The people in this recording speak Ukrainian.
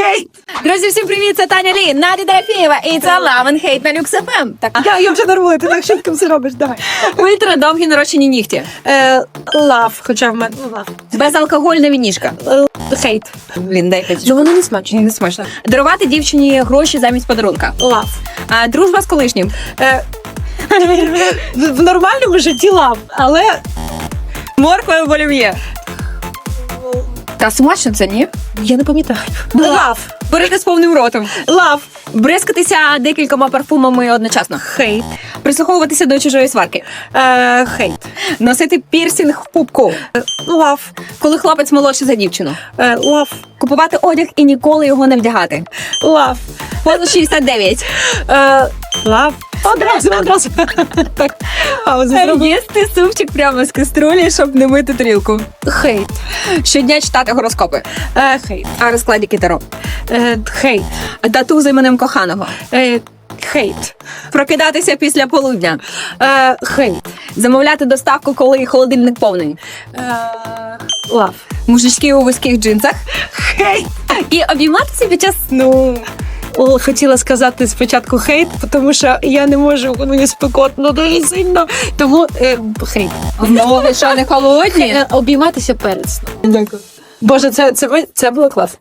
Хейт! Друзі, всім привіт! Це Таня Лі, Надя Дорофєєва і це and Hate на Люкс ФМ. Так, Я, я вже нервую, ти так швидко все робиш, давай. ультра довгі нарощені нігті. Е, лав, хоча в мене ну, лав. Безалкогольна вінішка. Е, Хейт. Блін, дай п'ять. Ну воно не смачно. Не смачно. Дарувати дівчині гроші замість подарунка. Лав. А, дружба з колишнім. Е, в в нормальному житті лав, але Морква або олів'є. Та смачно це, ні? я не пам'ятаю. Лав. Берете з повним ротом. Лав. Бризкатися декількома парфумами одночасно. Хейт. Прислуховуватися до чужої сварки. Е, хейт. Носити пірсінг в пупку. Лав. Коли хлопець молодший за дівчину. Е, лав. Купувати одяг і ніколи його не вдягати. Лав. Поза 69. Е, лав. Одразу, одразу. Так. Паузу зробив. Їсти супчик прямо з каструлі, щоб не мити тарілку. Хейт. Щодня читати гороскопи. Е, хейт. А розкладі кітаро. Е, хейт. Тату з іменем коханого. Е, хейт. Прокидатися після полудня. Е, хейт. Замовляти доставку, коли холодильник повний. Е, лав. Мужички у вузьких джинсах. Хейт. І обійматися під час Ну, о, хотіла сказати спочатку хейт, тому що я не можу, мені спекотно дуже сильно. Тому е, хейт. ноги, що не холодні. Е, обійматися перед сном. Дякую. Боже, це, це, це було класно.